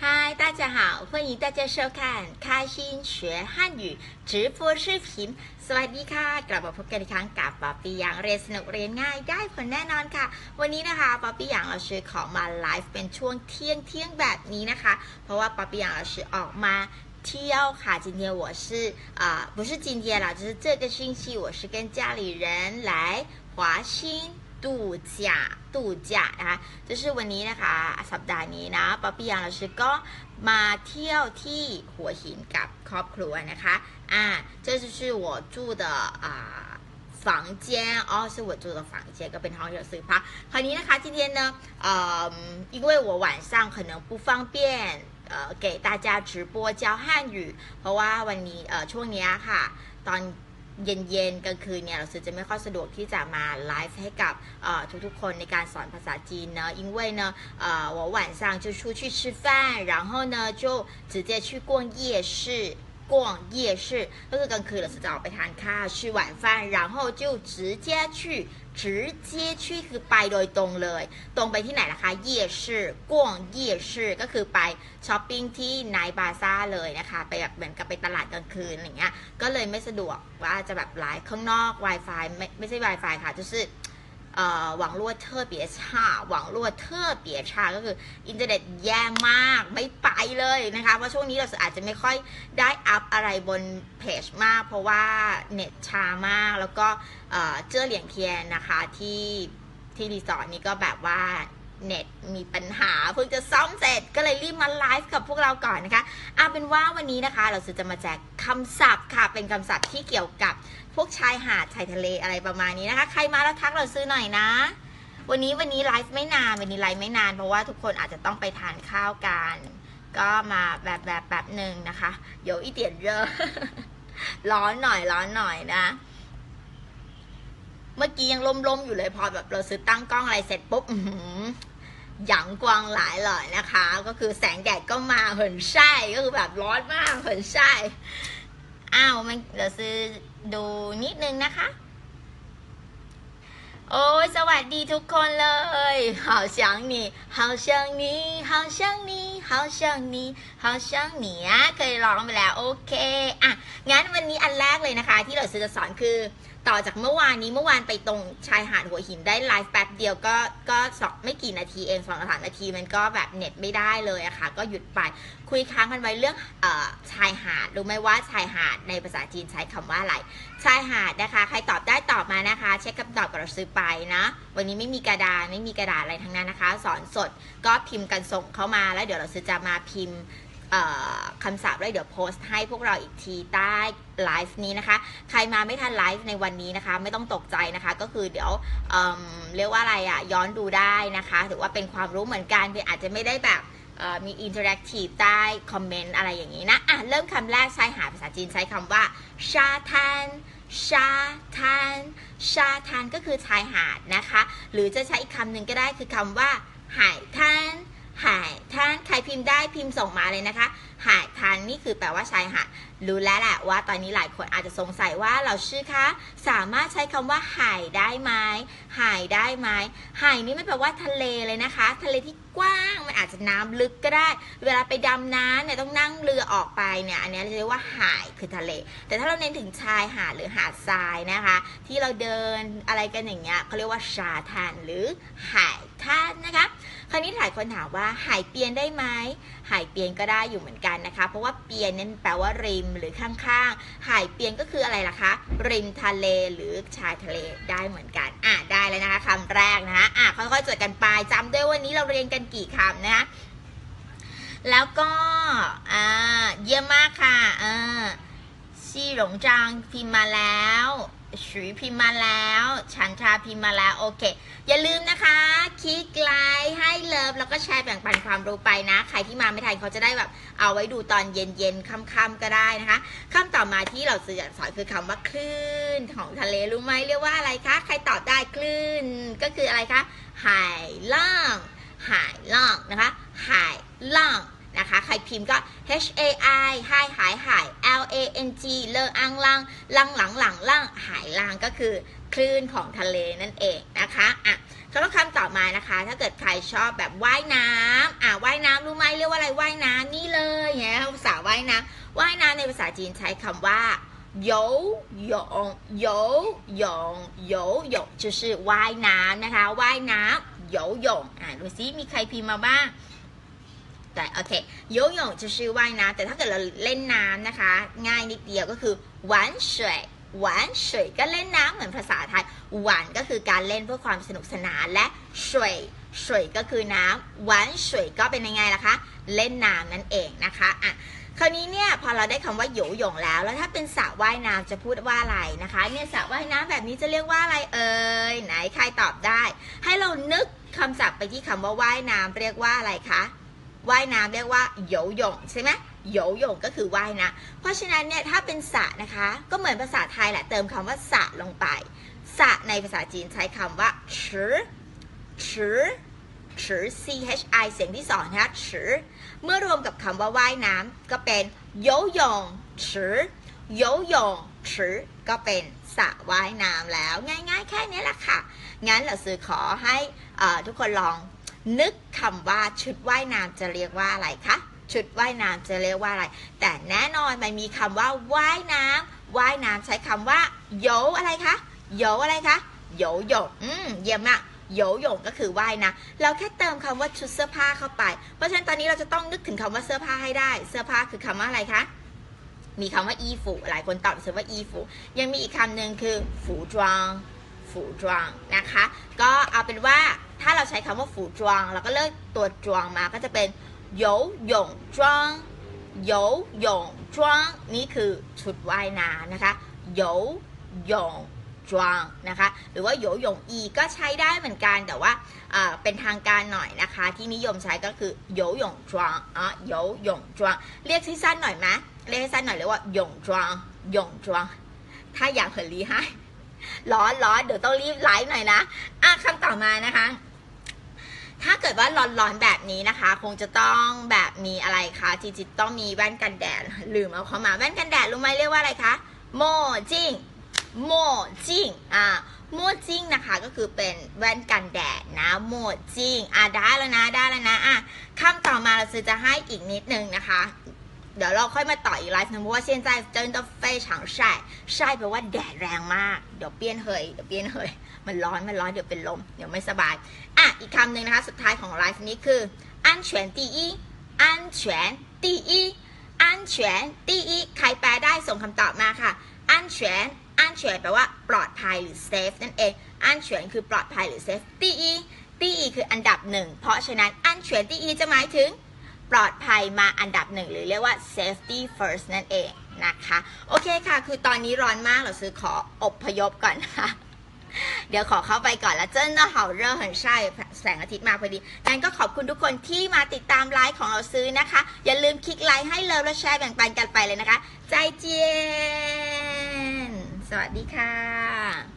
嗨，大家好，欢迎大家收看开心学汉语直播视频。สวัสดีค่ะ กลับมาพบกันอีกครั้งกับป๊อปปี้หยางเรียนสนุกเรียนง่ายได้ผลแน่นอนค่ะ วันนี้นะคะป๊อปปี้หยางเราชื่อของมาไลฟ์เป็นช่วงเที่ยงเที่ยงแบบนี้นะคะ เพราะว่าป๊อปปี้หยางเราชื่อออกมาเที่ยวค่ะ今天我是啊、呃、不是今天啦就是这个星期我是跟家里人来华兴 度假度假นะคะ就是วันนี้นะคะสัปดาห์นี้นะป๊อปปี้หยางเราชื่อก็มาเที่ยวที่หัวหินกับครอบครัวนะคะอ่า这就是我住的啊、房间哦，是我住的房间，ก็เป็นห้องที่เราซื้อพักคราวนี้นะคะ今天呢，呃，因为我晚上可能不方便呃给大家直播教汉语 เพราะว่าวันนี้เอ่อช่วงเนี้ยค่ะ ตอน เย็นๆกลางคืนเนี่ยเราซื้อจะไม่ค่อยสะดวกที่จะมาไลฟ์ให้กับเอ่อทุกๆคนในการสอนภาษาจีนเนอะ因为呢呃我晚上就出去吃饭然后呢就直接去逛夜市 逛夜市ก็คือกลางคืนเราจะออกไปทานข้าว吃晚饭然后就直接去直接去คือไปโดยตรงเลย ตรงไปที่ไหนล่ะคะเย่ชื่อกวงเย่ชื่อก็คือไปช้อปปิ้งที่ไนบาซ่าเลยนะคะ ไปแบบเหมือนกับไปตลาดกลางคืนอะไรเงี้ย ก็เลยไม่สะดวกว่าจะแบบไลฟ์ข้างนอก Wi-Fi ไม่ไม่ใช่ Wi-Fi ค่ะ就是 หวังลวดเทอร์เปียชาหวังลวดเทอร์เปียชาก็คืออินเทอร์เน็ตแย่มากไม่ไปเลยนะคะ เพราะช่วงนี้เราอาจจะไม่ค่อยได้อัพอะไรบนเพจมาก เพราะว่าเน็ตช้ามากแล้วก็เจ้อเหลียงเทียนนะคะที่ที่รีสอร์ทนี้ก็แบบว่า เน็ตมีปัญหาเพิ่งจะซ่อมเสร็จก็เลยรีบมาไลฟ์กับพวกเราก่อนนะคะเอาเป็นว่าวันนี้นะคะ เราจะมาแจกคำศัพท์ค่ะ เป็นคำศัพท์ที่เกี่ยวกับพวกชายหาดชายทะเลอะไรประมาณนี้นะคะ ใครมาแล้วทักเราซื้อหน่อยนะ วันนี้วันนี้ไลฟ์ไม่นานวันนี้ไลฟ์ไม่นานเพราะว่าทุกคนอาจจะต้องไปทานข้าวกันก็มาแบบแบบแบบหนึ่งนะคะเดี๋ยวอีเตียนเยอะร้อนหน่อยร้อนหน่อยนะ เมื่อกี้ยังล่มๆอยู่เลยพอแบบเราซื้อตั้งกล้องอะไรเสร็จปุ๊บอื้อหือหยางกวางหลายเลยนะคะ ก็คือแสงแดดก็มาเหินใช่ก็คือแบบร้อนมากเหินใช่อ้าวมันเดี๋ยวซื้อดูนิดนึงนะคะ โอ้ยสวัสดีทุกคนเลย好想你好想你好想你好想你好想你อ่ะเคยร้องไปแล้วโอเคอ่ะงั้นวันนี้อันแรกเลยนะคะ ที่เราจะสอนคือ ต่อจากเมื่อวานนี้เมื่อวานไปตรงชายหาดหัวหินได้ไลฟ์แป๊บเดียวก็ก็สองไม่กี่นาทีเองสองสามนาทีมันก็แบบเน็ตไม่ได้เลยอะค่ะ ก็หยุดไปคุยค้างกันไว้เรื่องออชายหาดรู้ไหมว่าชายหาดในภาษาจีนใช้คำว่าอะไร ชายหาดนะคะ ใครตอบได้ตอบมานะคะ เช็คคำตอบกับเราซื้อไปนะ วันนี้ไม่มีกระดานไม่มีกระดาษอะไรทั้งนั้นนะคะ สอนสดก็พิมพ์กันส่งเข้ามาแล้วเดี๋ยวเราซื้อจะมาพิมพ์ คำศัพท์แล้เดี๋ยวโพสต์ให้พวกเราอีกทีใต้ไลฟ์นี้นะคะ ใครมาไม่ทันไลฟ์ในวันนี้นะคะ ไม่ต้องตกใจนะคะ ก็คือเดี๋ยวเเรียกว่าอะไรอะย้อนดูได้นะคะถือว่าเป็นความรู้เหมือนกันเพียงอาจจะไม่ได้แบบมีอินเทอร์แอคทีฟใต้คอมเมนต์อะไรอย่างนี้นะอะเริ่มคำแรกใช้หาภาษาจีนใช้คำว่าชาทานชาทานชาทานก็คือชายหาดนะคะ หรือจะใช้อีกคำหนึ่งก็ได้คือคำว่าหายทาน หายทานใครพิมพ์ได้พิมพ์ส่งมาเลยนะคะ หายทานนี่คือแปลว่าชายหาดรู้แล้วแหละว่าตอนนี้หลายคนอาจจะสงสัยว่าเราชื่อคะสามารถใช้คำว่าหายได้ไหมหายได้ไหมหายนี่ไม่แปลว่าทะเลเลยนะคะ ทะเลที่กว้างมันอาจจะน้ำลึกก็ได้ เวลาไปดำน้ำเนี่ยต้องนั่งเรือออกไปเนี่ยอันนี้เราเรียกว่าหายคือทะเล แต่ถ้าเราเน้นถึงชายหาดหรือหาดทรายนะคะ ที่เราเดินอะไรกันอย่างเงี้ยเขาเรียกว่าชาทานหรือหายทานนะคะ คราวนี้หลายคนถามว่าหายเปียนได้ไหมหายเปียนก็ได้อยู่เหมือนกันนะคะ เพราะว่าเปียนนั้นแปลว่าริมหรือข้างๆ หายเปียนก็คืออะไรล่ะคะ ริมทะเลหรือชายทะเลได้เหมือนกันอะได้เลยนะคะคำแรกนะคะอะค่อยๆจดกันไปจำด้วยวันนี้เราเรียนกันกี่คำนะคะแล้วก็อ่าเยี่ยมมากค่ะอ่าซี่หลงจางพิมพ์มาแล้วฉุยพิมพ์มาแล้วฉันทราพิมพ์มาแล้ว โอเค อย่าลืมนะคะ คลิกไลค์ให้ ลิฟแล้วก็แชร์แบ่งปันความรู้ไปนะ ใครที่มาไม่ทันเขาจะได้แบบเอาไว้ดูตอนเย็นๆค่ำๆก็ได้นะคะคำต่อมาที่เราจะสอนคือคำว่าคลื่นของทะเลรู้ไหมเรียกว่าอะไรคะ ใครตอบได้คลื่นก็คืออะไรคะหายล่างหายล่างนะคะหายล่างนะคะใครพิมพ์ก็ H A I หายหายหาย L A N G เลออังล่างล่างหลังหลังล่างหายล่างก็คือคลื่นของทะเลนั่นเองนะคะอะ แล้วคำต่อมานะคะ ถ้าเกิดใครชอบแบบว่ายน้ำอ่าว่ายน้ำรู้ไหมเรียกว่าอะไรว่ายน้ำนี่เลยเนี่ยภาษาว่ายน้ำว่ายน้ำในภาษาจีนใช้คำว่า游泳游泳游泳就是ว่ายน้ำนะคะว่ายน้ำ游泳อ่าดูซิมีใครพิมพ์มาบ้าง แต่โอเค游泳就是ว่ายน้ำแต่ถ้าเกิดเราเล่นน้ำนะคะ ง่ายนิดเดียวก็คือ หวานเฉยก็เล่นน้ำเหมือนภาษาไทย หวานก็คือการเล่นเพื่อความสนุกสนานและเฉยเฉยก็คือน้ำหวานเฉยก็เป็นยังไงล่ะคะ เล่นน้ำนั่นเองนะคะอะคราวนี้เนี่ยพอเราได้คำว่าหยูหยงแล้ว แล้วถ้าเป็นสระว่ายน้ำจะพูดว่าอะไรนะคะ เนี่ยสระว่ายน้ำแบบนี้จะเรียกว่าอะไรเอ่ยไหนใครตอบได้ ให้เรานึกคำศัพท์ไปที่คำว่าว่ายน้ำเรียกว่าอะไรคะ ว่ายน้ำเรียกว่าโยหยงใช่ไหมโยหยงก็คือว่ายน้ำเพราะฉะนั้นเนี่ยถ้าเป็นสะนะคะ ก็เหมือนภาษาไทยแหละเติมคำว่าสะลงไปสะในภาษาจีนใช้คำว่าชือชือชือ c h i เสียงที่สองนะคะชือเมื่อรวมกับคำว่าว่ายน้ำก็เป็นโยหยงชือโยหยงชือก็เป็นสระว่ายน้ำแล้ว ง่ายๆ แค่นี้แหละค่ะ งั้นเราซื้อขอให้ทุกคนลอง นึกคำว่าชุดว่ายน้ำจะเรียกว่าอะไรคะ ชุดว่ายน้ำจะเรียกว่าอะไร แต่แน่นอนมันมีคำว่าว่ายน้ำว่ายน้ำใช้คำว่าโยอะไรคะโยอะไรคะโยโยอืมเยี่ยมมากโยโยงก็คือว่ายนะ เราแค่เติมคำว่าชุดเสื้อผ้าเข้าไป เพราะฉะนั้นตอนนี้เราจะต้องนึกถึงคำว่าเสื้อผ้าให้ได้ เสื้อผ้าคือคำว่าอะไรคะ มีคำว่าอีฝูหลายคนตอบเสว่าอีฝูยังมีอีกคำหนึ่งคือฝูจวง ฝูจวงนะคะ ก็เอาเป็นว่าถ้าเราใช้คำว่าฝูจวงเราก็เลิกตัวจวงมาก็จะเป็นโยหยงจวงโยหยงจวงนี่คือชุดว่ายน้ำนะคะโยหยงจวงนะคะหรือว่าโยหยงอีก็ใช้ได้เหมือนกันแต่ว่าเป็นทางการหน่อยนะคะ ที่นิยมใช้ก็คือโยหยงจวงอะโยหยงจวงเรียกสั้นหน่อยไหมเรียกให้สั้นหน่อยเรียกว่าหยงจวงหยงจวงถ้าอยากเผยลีให้ ร้อนร้อนเดี๋ยวต้องรีบไลฟ์หน่อยนะอะคำต่อมานะคะ ถ้าเกิดว่าร้อนๆแบบนี้นะคะ คงจะต้องแบบมีอะไรคะจีจิตต้องมีแว่นกันแดดลืมเอาเข้ามาแว่นกันแดดรู้ไหมเรียกว่าอะไรคะโมจิ้งโมจิ้งอ่าโมจิ้งนะคะ ก็คือเป็นแว่นกันแดดนะโมจิ้งอะได้แล้วนะได้แล้วนะอะคำต่อมาเราจะให้อีกนิดนึงนะคะ เดี๋ยวเราค่อยมาต่ออีกไลฟ์นึงเพราะว่าเส้นใจเจนต้องไฟฉางใช่ใช่แปลว่าแดดแรงมาก เดี๋ยวเปี้ยนเหยเดี๋ยวเปี้ยนเหยมันร้อนมันร้อนเดี๋ยวเป็นลมเดี๋ยวไม่สบาย อะ อีกคำหนึ่งนะคะ สุดท้ายของไลฟ์นี้คืออันเฉียนตีอีอันเฉียนตีอีอันเฉียนตีอีใครแปลได้ส่งคำตอบมาค่ะอันเฉียนอันเฉียนแปลว่าปลอดภัยหรือ safe นั่นเองอันเฉียนคือปลอดภัยหรือ safe ตีอีตีอีคืออันดับหนึ่งเพราะฉะนั้นอันเฉียนตีอีจะหมายถึง ปลอดภัยมาอันดับหนึ่งหรือเรียกว่า safety first นั่นเองนะคะ โอเคค่ะ คือตอนนี้ร้อนมากเราซื้อขออบพยพก่อนนะคะเดี๋ยวขอเข้าไปก่อนแล้วเจ้นนะเห่าเร่อเหินใช่แสงอาทิตย์มาพอดีงั้นก็ขอบคุณทุกคนที่มาติดตามไลฟ์ของเราซื้อนะคะ อย่าลืมคลิกไลค์ให้เลิฟและแชร์แบ่งปันกันไปเลยนะคะ ใจเจียน สวัสดีค่ะ